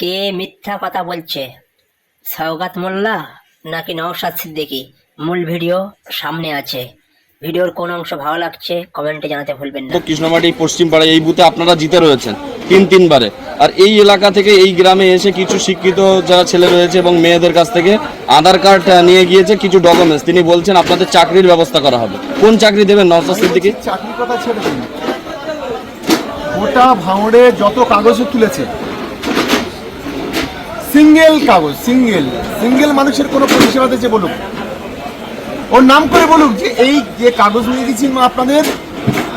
কে মিথ্যা কথা বলছে? সৌগাত মোল্লা নাকি নওশাদ সিদ্দিকি? মূল ভিডিও সামনে আছে। ভিডিওর কোন অংশ ভালো লাগছে কমেন্টে জানাতে ভুলবেন না। কৃষ্ণমাটি পশ্চিম পাড়ায় এই বুথে আপনারা জিতে রয়েছেন তিন তিনবারে। আর এই এলাকা থেকে এই গ্রামে এসে কিছু শিক্ষিত যারা ছেলে রয়েছে এবং মেয়েদের কাছ থেকে আধার কার্ড নিয়ে গিয়েছে কিছু ডকুমেন্টস তিনি বলছেন আপনাদের চাকরির ব্যবস্থা করা হবে। কোন চাকরি দেবেন নওসাদ সিদ্দিকি? চাকরির কথা ছেড়ে দিন। গোটা ভাঙড়ে যত কাগজ তুলেছে সিঙ্গেল কাগজ সিঙ্গেল। সিঙ্গেল মানুষের কোনো পরিষেবা দিয়েছে বলুক। ওর নাম করে বলুক যে এই যে কাগজ নিয়ে মা আপনাদের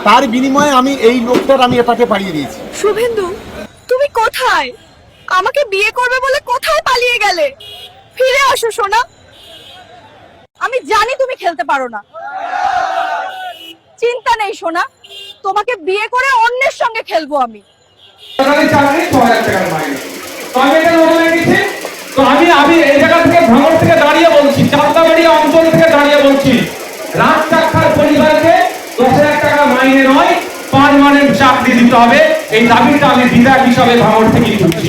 তার বিনিময়ে আমি এই লোকটার আমি এটাকে পাঠিয়ে দিয়েছি। শুভেন্দু তুমি কোথায়? আমাকে বিয়ে করবে বলে কোথায় পালিয়ে গেলে? ফিরে আসো সোনা। আমি জানি তুমি খেলতে পারো না। চিন্তা নেই সোনা। তোমাকে বিয়ে করে অন্যের সঙ্গে খেলব আমি। সরকারি চাকরি ছ হাজার টাকার তো আমি আমি থেকে ভাঙড় থেকে দাঁড়িয়ে বলছি চাপদাবাড়ি অঞ্চল থেকে দাঁড়িয়ে বলছি। রাজ চাক্ষার পরিবারকে দশ হাজার টাকা মাইনে নয় চাকরি দিতে হবে। এই দাবিটা আমি বিধায়ক হিসাবে ভাঙড় থেকে তুলছি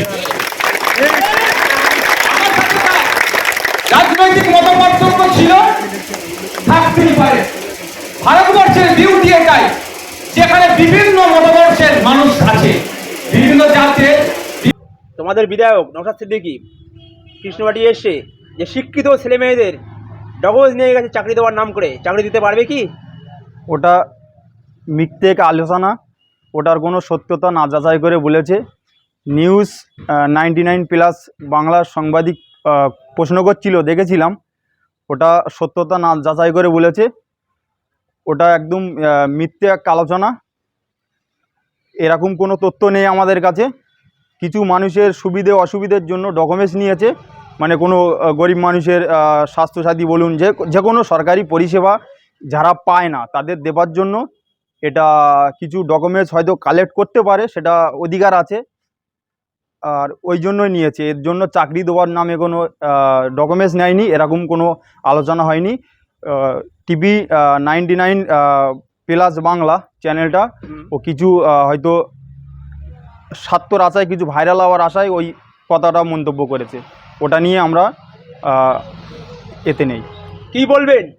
রাজনৈতিক মত পার্থক্য ছিল ভারতবর্ষের বিউটি এটাই, যেখানে বিভিন্ন মতবর্ষের মানুষ আছে। বিভিন্ন জাতের তোমাদের বিধায়ক নৌসাদ সিদ্দিকী কৃষ্ণবাটি এসে যে শিক্ষিত ছেলে মেয়েদের ডকুমেন্টস নিয়ে গেছে চাকরি দেওয়ার নাম করে, চাকরি দিতে পারবে কি? ওটা মিথ্যে এক আলোচনা, ওটার কোনো সত্যতা না যাচাই করে বলেছে। নিউজ নাইনটি নাইন প্লাস বাংলার সাংবাদিক প্রশ্ন করছিল দেখেছিলাম। ওটা সত্যতা না যাচাই করে বলেছে। ওটা একদম মিথ্যে এক আলোচনা। এরকম কোনো তথ্য নেই আমাদের কাছে। কিছু মানুষের সুবিধে অসুবিধের জন্য ডকুমেন্টস নিয়েছে। মানে কোনো গরিব মানুষের স্বাস্থ্যসাথী বলুন যে যে কোনো সরকারি পরিষেবা যারা পায় না তাদের দেবার জন্য এটা কিছু ডকুমেন্টস হয়তো কালেক্ট করতে পারে সেটা অধিকার আছে। আর ওই জন্যই নিয়েছে। এর জন্য চাকরি দেওয়ার নামে কোনো ডকুমেন্টস নেয়নি এরকম কোনো আলোচনা হয়নি। TV ninety nine plus Bangla চ্যানেলটা ও কিছু হয়তো স্বার্থর আশায় কিছু ভাইরাল হওয়ার আশায় ওই কথাটা মন্তব্য করেছে। ওটা নিয়ে আমরা এতে নেই। কি বলবেন?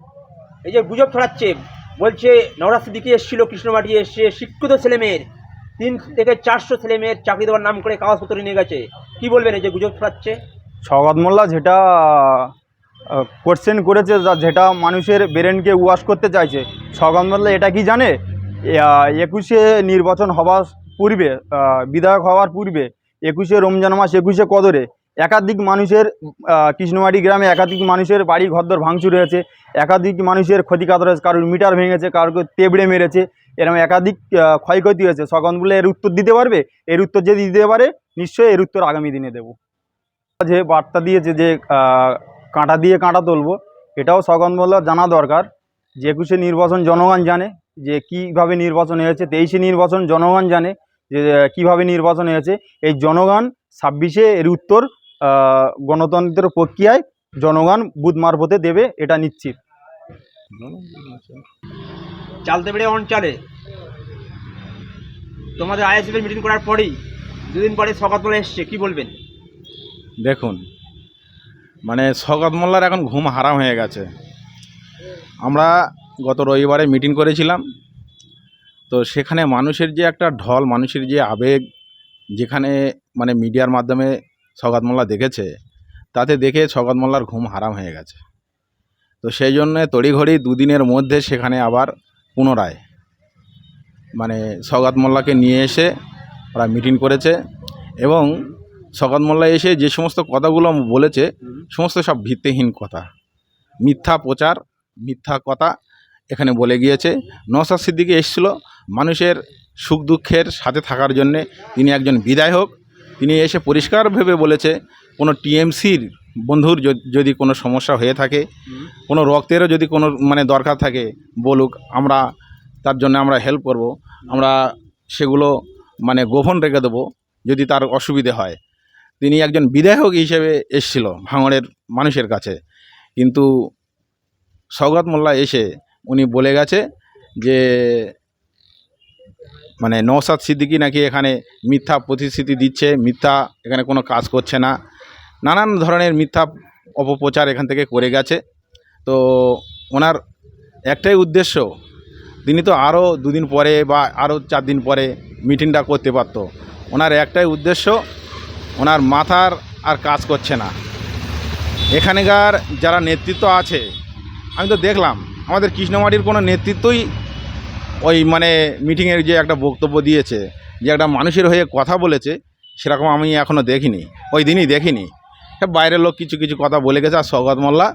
এই যে গুজব ছড়াচ্ছে বলছে নওরাজ দিকে এসেছিল কৃষ্ণবাটি এসে শিক্ষিত ছেলেমেয়ের তিন থেকে চারশো ছেলে মেয়ের চাকরি দেওয়ার নাম করে কাগজপত্র নিয়ে গেছে। কি বলবেন এই যে গুজব ছড়াচ্ছে? সওগাত মোল্লা যেটা কোশ্চেন করেছে যা- যেটা মানুষের ব্রেনকে ওয়াশ করতে চাইছে সওগাত মোল্লা এটা কি জানে? একুশে নির্বাচন হওয়ার পূর্বে বিধায়ক হওয়ার পূর্বে, একুশে রমজান মাস, একুশে কদরে একাধিক মানুষের কৃষ্ণমাটি গ্রামে একাধিক মানুষের বাড়ি, ঘরদর ভাঙচুর হয়েছে, একাধিক মানুষের ক্ষতিকাতর হয়েছে, কারোর মিটার ভেঙেছে কারোর তেবড়ে মেরেছে এরকম একাধিক ক্ষয়ক্ষতি হয়েছে। সগন বলে এর উত্তর দিতে পারবে? এর উত্তর যদি দিতে পারে, নিশ্চয়ই এর উত্তর আগামী দিনে দেবো। যে বার্তা দিয়েছে যে কাঁটা দিয়ে কাঁটা তুলবো, এটাও সগন মোল্লা জানা দরকার। যে একুশে নির্বাচন জনগণ জানে, যে কীভাবে নির্বাচন হয়েছে, তেইশে নির্বাচন জনগণ জানে যে কীভাবে নির্বাচন হয়েছে এই জনগণ ছাব্বিশে এর উত্তর গণতন্ত্রের প্রক্রিয়ায় জনগণ বুধ মারফতে দেবে এটা নিশ্চিত। চালতে পেরে অঞ্চলে তোমাদের আইএসএফের মিটিং করার পরেই দুদিন পরে সকালবেলা এসছে কি বলবেন? দেখুন মানে শওকত মোল্লার এখন ঘুম হারাম হয়ে গেছে। আমরা গত রবিবারে মিটিং করেছিলাম তো সেখানে মানুষের যে একটা ঢল, মানুষের যে আবেগ, যেখানে মানে মিডিয়ার মাধ্যমে শওকত মোল্লা দেখেছে, তাতে দেখে শওকত মোল্লার ঘুম হারাম হয়ে গেছে। তো সেই জন্যে তড়িঘড়ি দুদিনের মধ্যে সেখানে আবার পুনরায় মানে শওকত মোল্লাকে নিয়ে এসে ওরা মিটিং করেছে এবং শকত মোল্লা এসে যে সমস্ত কথাগুলো বলেছে, সমস্ত সব ভিত্তিহীন কথা। মিথ্যা প্রচার, মিথ্যা কথা এখানে বলে গিয়েছে নওসাদ সিদ্দিকি এসেছিল মানুষের সুখ দুঃখের সাথে থাকার জন্যে। তিনি একজন বিধায়ক, তিনি এসে পরিষ্কার ভেবে বলেছে, কোনো টিএমসির বন্ধুর যদি কোনো সমস্যা হয়ে থাকে, কোনো রক্তেরও যদি কোনো মানে দরকার থাকে, বলুক, আমরা তার জন্য আমরা হেল্প করব, আমরা সেগুলো মানে গোপন রেখে দেবো, যদি তার অসুবিধে হয়। তিনি একজন বিধায়ক হিসেবে এসেছিল ভাঙড়ের মানুষের কাছে। কিন্তু সৌগত মোল্লা এসে উনি বলে গেছে যে মানে নৌসাদ সিদ্দিকি নাকি এখানে মিথ্যা প্রতিশ্রুতি দিচ্ছে, মিথ্যা এখানে কোনো কাজ করছে না। নানান ধরনের মিথ্যা অপপ্রচার এখান থেকে করে গেছে। তো ওনার একটাই উদ্দেশ্য, তিনি তো আরও দুদিন পরে বা আরও চার দিন পরে মিটিংটা করতে পারত। ওনার একটাই উদ্দেশ্য, ওনার মাথার আর কাজ করছে না। এখানকার যারা নেতৃত্ব আছে, আমি তো দেখলাম আমাদের কৃষ্ণমাটির কোনো নেতৃত্বই ওই মানে মিটিংয়ের যে একটা বক্তব্য দিয়েছে, যে একটা মানুষের হয়ে কথা বলেছে, সেরকম আমি এখনও দেখিনি, ওই দিনই দেখিনি। সব বাইরের লোক কিছু কিছু কথা বলে গেছে, আর সৌগত মোল্লা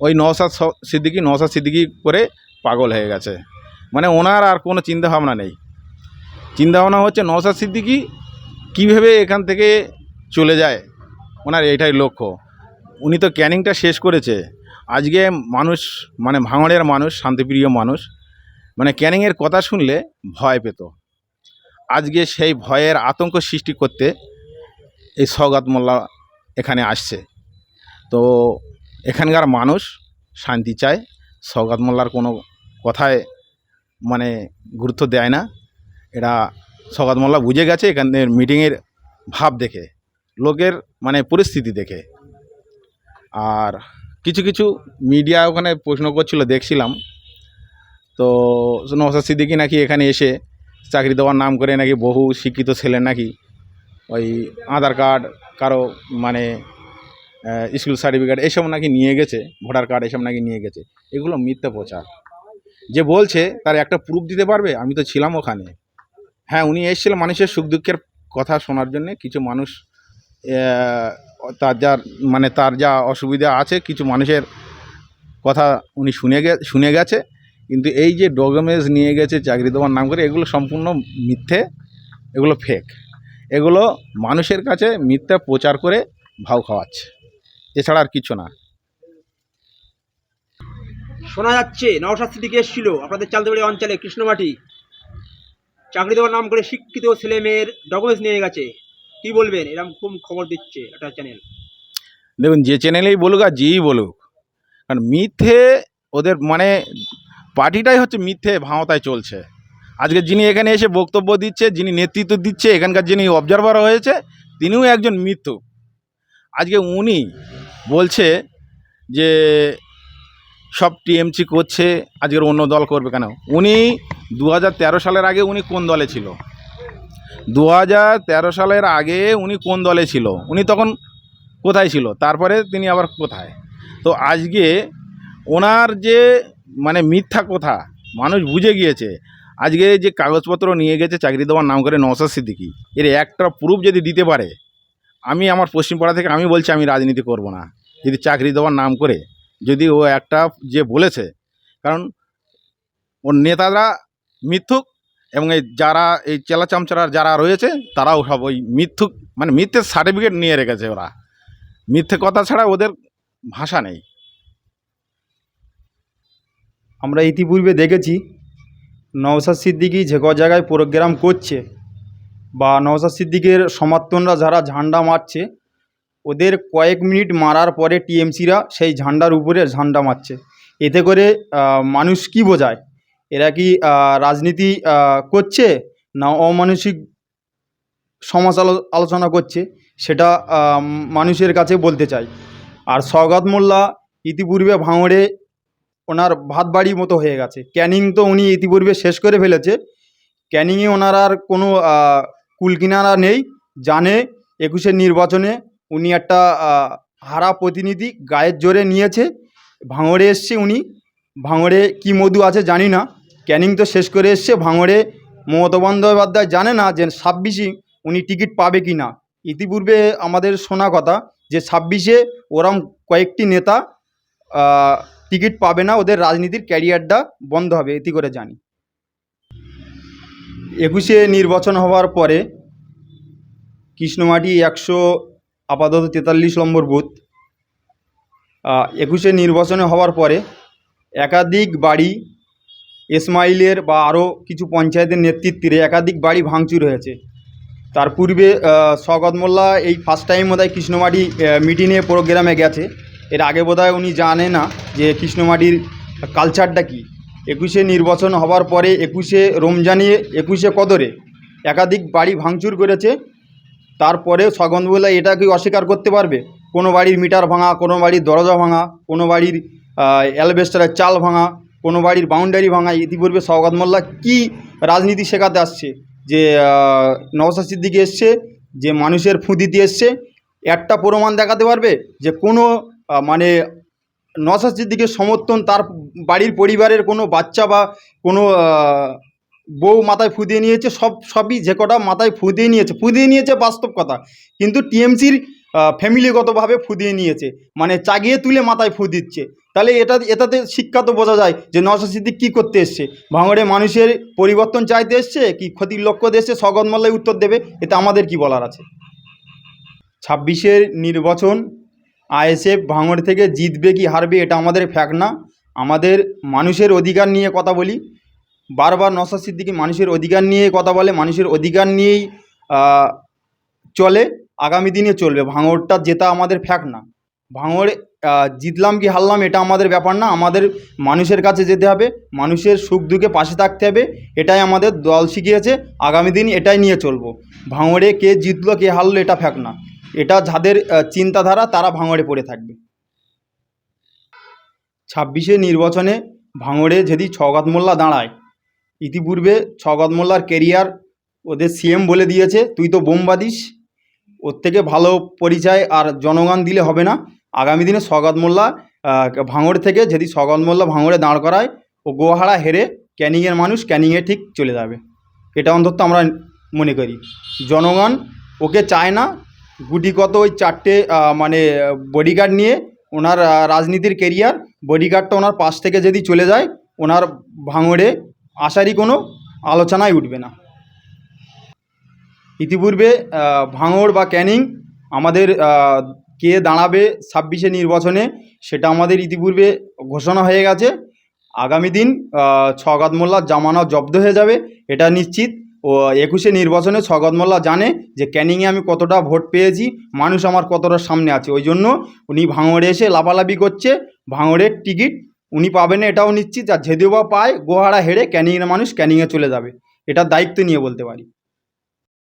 ওই নৌসাদ স- সিদ্দিকি নৌসাদ সিদ্দিকি করে পাগল হয়ে গেছে। মানে ওনার আর কোনো চিন্তাভাবনা নেই। চিন্তাভাবনা হচ্ছে নৌসাদ সিদ্দিকি কীভাবে এখান থেকে চলে যায়, ওনার এটাই লক্ষ্য। উনি তো ক্যানিংটা শেষ করেছে আজকে মানুষ মানে ভাঙড়ের মানুষ, শান্তিপ্রিয় মানুষ মানে ক্যানিংয়ের কথা শুনলে ভয় পেত। আজকে সেই ভয়ের আতঙ্ক সৃষ্টি করতে এই সৌগাত মোল্লা এখানে আসছে। তো এখানকার মানুষ শান্তি চায় সৌগাত মোল্লার কোনো কথায় মানে গুরুত্ব দেয় না। এটা সৌগাত মোল্লা বুঝে গেছে এখানের মিটিংয়ের ভাব দেখে, লোকের মানে পরিস্থিতি দেখে। আর কিছু কিছু মিডিয়া ওখানে প্রশ্ন করছিল, দেখছিলাম। তো নওসাদ সিদ্দিকি নাকি এখানে এসে চাকরি দেওয়ার নাম করে নাকি বহু শিক্ষিত ছেলে নাকি ওই আধার কার্ড, কারও মানে স্কুল সার্টিফিকেট এসব নাকি নিয়ে গেছে ভোটার কার্ড এসব নাকি নিয়ে গেছে। এগুলো মিথ্যা প্রচার। যে বলছে তার একটা প্রুফ দিতে পারবে? আমি তো ছিলাম ওখানে। হ্যাঁ উনি এসেছিল মানুষের সুখ দুঃখের কথা শোনার জন্যে। কিছু মানুষ তার যা মানে তার যা অসুবিধা আছে, কিছু মানুষের কথা উনি শুনে গে, শুনে গেছে। কিন্তু এই যে ডকুমেন্টস নিয়ে গেছে চাকরি দেওয়ার নাম করে, এগুলো সম্পূর্ণ মিথ্যে, এগুলো ফেক এগুলো মানুষের কাছে মিথ্যা প্রচার করে ভাও খাওয়াচ্ছে। এছাড়া আর কিছু না। শোনা যাচ্ছে, নওশাদ সিদ্দিকি এসেছিল, আপনাদের চালদেবাড়ি অঞ্চলে, কৃষ্ণমাটি। চাকরি দেওয়ার নাম করে শিক্ষিত ছেলে মেয়ের ডকুমেন্টস নিয়ে গেছে। কি বলবেন? এরকম খুব খবর দিচ্ছে একটা চ্যানেল দেখুন, যে চ্যানেলেই বলুক আর যেই বলুক, কারণ মিথ্যে ওদের মানে পার্টিটাই হচ্ছে মিথ্যে ভাঁওতায় চলছে। আজকে যিনি এখানে এসে বক্তব্য দিচ্ছে, যিনি নেতৃত্ব দিচ্ছে, এখানকার যিনি অবজারভার হয়েছে, তিনিও একজন মৃত্যু আজকে উনি বলছে যে, সব টিএমসি করছে, আজকের অন্য দল করবে কেন? উনি দু হাজার তেরো সালের আগে উনি কোন দলে ছিল? দু হাজার তেরো সালের আগে উনি কোন দলে ছিল? উনি তখন কোথায় ছিল? তারপরে তিনি আবার কোথায়? তো আজকে ওনার যে মানে মিথ্যা কথা, মানুষ বুঝে গিয়েছে, আজকে যে কাগজপত্র নিয়ে গেছে, চাকরি দেওয়ার নাম করে নওসাদ সিদ্দিকি, এর একটা প্রুফ যদি দিতে পারে, আমি আমার পশ্চিমপাড়া থেকে আমি বলছি আমি রাজনীতি করব না। যদি চাকরি দেওয়ার নাম করে, যদি ও একটা যে বলেছে, কারণ ওর নেতারা মিথ্যুক এবং এই যারা, এই চেলা চামচারা যারা রয়েছে, তারাও সব ওই মিথ্যুক মানে মিথ্যের সার্টিফিকেট নিয়ে রেখেছে ওরা। মিথ্যে কথা ছাড়া ওদের ভাষা নেই। আমরা ইতিপূর্বে দেখেছি নওসাদ সিদ্দিকি যে ক জায়গায় প্রোগ্রাম করছে বা নওসাদ সিদ্দিকের সমর্থনরা যারা ঝান্ডা মারছে, ওদের কয়েক মিনিট মারার পরে টিএমসিরা সেই ঝান্ডার উপরে ঝান্ডা মারছে। এতে করে মানুষ কি বোঝায়? এরা কি রাজনীতি করছে না অমানসিক সমাজ আলো- আলোচনা করছে? সেটা মানুষের কাছে বলতে চাই। আর সওগাত মোল্লা ইতিপূর্বে ভাঙড়ে ওনার ভাত বাড়ির মতো হয়ে গেছে। ক্যানিং তো উনি ইতিপূর্বে শেষ করে ফেলেছে। ক্যানিংয়ে ওনার আর কোনো কুলকিনারা নেই। জানে একুশের নির্বাচনে উনি একটা হারা প্রতিনিধি গায়ের জোরে নিয়েছে। ভাঙড়ে এসছে উনি। ভাঙড়ে কি মধু আছে জানি না। ক্যানিং তো শেষ করে এসছে, ভাঙড়ে মমতা বন্দ্যোপাধ্যায় জানে না যে ছাব্বিশে উনি টিকিট পাবে কি না। ইতিপূর্বে আমাদের শোনা কথা যে ছাব্বিশে ওরম কয়েকটি নেতা টিকিট পাবে না, ওদের রাজনীতির ক্যারিয়ারটা বন্ধ হবে, এটি করে জানি। একুশে নির্বাচন হওয়ার পরে কৃষ্ণমাটি একশো আপাতত তেতাল্লিশ নম্বর বুথ। একুশে নির্বাচনে হওয়ার পরে একাধিক বাড়ি ইসমাইলের বা আরও কিছু পঞ্চায়েতের নেতৃত্বে একাধিক বাড়ি ভাঙচুর হয়েছে। তার পূর্বে শওকত মোল্লা এই ফার্স্ট টাইম বোধহয় কৃষ্ণমাটি মিটিংয়ে প্রোগ্রামে গেছে। এর আগে বোধহয় উনি জানে না যে কৃষ্ণমাটির কালচারটা কী। একুশে নির্বাচন হওয়ার পরে একুশে রমজানে, একুশে কদরে একাধিক বাড়ি ভাঙচুর করেছে। তারপরে সগন্ধবেলা এটা কি অস্বীকার করতে পারবে? কোনো বাড়ির মিটার ভাঙা, কোনো বাড়ির দরজা ভাঙা, কোনো বাড়ির অ্যালবেস্টারের চাল ভাঙা কোনো বাড়ির বাউন্ডারি ভাঙা ইতিপূর্বে সওগাত মোল্লা কী রাজনীতি শেখাতে আসছে? যে নওসাদ সিদ্দিকি এসছে, যে মানুষের ফুঁদিতে এসছে, একটা প্রমাণ দেখাতে পারবে? যে কোনো মানে নওসাদ সিদ্দিকের সমর্থন তার বাড়ির পরিবারের কোনো বাচ্চা বা কোনো বউ মাথায় ফুঁদিয়ে নিয়েছে, সব, সবই যে কটা মাথায় ফুঁদিয়ে নিয়েছে। ফুঁদিয়ে নিয়েছে বাস্তব কথা। কিন্তু টিএমসির ফ্যামিলিগতভাবে ফুঁদিয়ে নিয়েছে। মানে চাগিয়ে তুলে মাথায় ফু দিচ্ছে তাহলে এটা, এটাতে শিক্ষা তো বোঝা যায় যে নওশাদ সিদ্দিক কী করতে এসছে? ভাঙড়ে মানুষের পরিবর্তন চাইতে এসছে কি ক্ষতির লক্ষ্য দিয়ে এসছে? সগত মোল্লাই উত্তর দেবে, এতে আমাদের কি বলার আছে? ছাব্বিশের নির্বাচন, আইএসএফ ভাঙড় থেকে জিতবে কি হারবে এটা আমাদের ফ্যাক্ট না। আমাদের মানুষের অধিকার নিয়ে কথা বলি। বারবার নসাদ সিদ্দিকি মানুষের অধিকার নিয়ে কথা বলে, মানুষের অধিকার নিয়েই চলে, আগামী দিনে চলবে। ভাঙড়টা যেটা আমাদের ফ্যাক্ট না। ভাঙড়ে জিতলাম কি হারলাম এটা আমাদের ব্যাপার না। আমাদের মানুষের কাছে যেতে হবে, মানুষের সুখ দুঃখে পাশে থাকতে হবে, এটাই আমাদের দল শিখিয়েছে। আগামী দিন এটাই নিয়ে চলবো। ভাঙড়ে কে জিতলো, কে হারলো, এটা ফ্যাক না। এটা যাদের চিন্তাধারা, তারা ভাঙড়ে পড়ে থাকবে। ছাব্বিশে নির্বাচনে ভাঙড়ে যদি ছগাত মোল্লা দাঁড়ায়, ইতিপূর্বে ছগাত মোল্লার কেরিয়ার ওদের সিএম বলে দিয়েছে, তুই তো বোম বাদিস ওর থেকে ভালো পরিচয় আর জনগণ দিলে হবে না। আগামী দিনে সগাত মোল্লা ভাঙড় থেকে যদি সগাত মোল্লা ভাঙড়ে দাঁড় করায়, ও গোহারা হেরে ক্যানিংয়ের মানুষ ক্যানিংয়ে ঠিক চলে যাবে। এটা অন্তত আমরা মনে করি। জনগণ ওকে চায় না। গুটিগত ওই চারটে মানে বডিগার্ড নিয়ে ওনার রাজনীতির কেরিয়ার বডিগার্ডটা ওনার পাশ থেকে যদি চলে যায়, ওনার ভাঙড়ে আসারই কোনো আলোচনায় উঠবে না। ইতিপূর্বে ভাঙড় বা ক্যানিং আমাদের কে দাঁড়াবে ছাব্বিশে নির্বাচনে সেটা আমাদের ইতিপূর্বে ঘোষণা হয়ে গেছে। আগামী দিন ছগাত মোল্লার জামানত জব্দ হয়ে যাবে, এটা নিশ্চিত। ও, একুশে নির্বাচনে ছগত মোল্লা জানে যে ক্যানিংয়ে আমি কতটা ভোট পেয়েছি, মানুষ আমার কতটা সামনে আছে। ওই জন্য উনি ভাঙড়ে এসে লাফালাফি করছে, ভাঙড়ের টিকিট উনি পাবেন না, এটাও নিশ্চিত। আর যদিও বা পায়, গোহারা হেরে ক্যানিংয়ের মানুষ ক্যানিংয়ে চলে যাবে এটার দায়িত্ব নিয়ে বলতে পারি।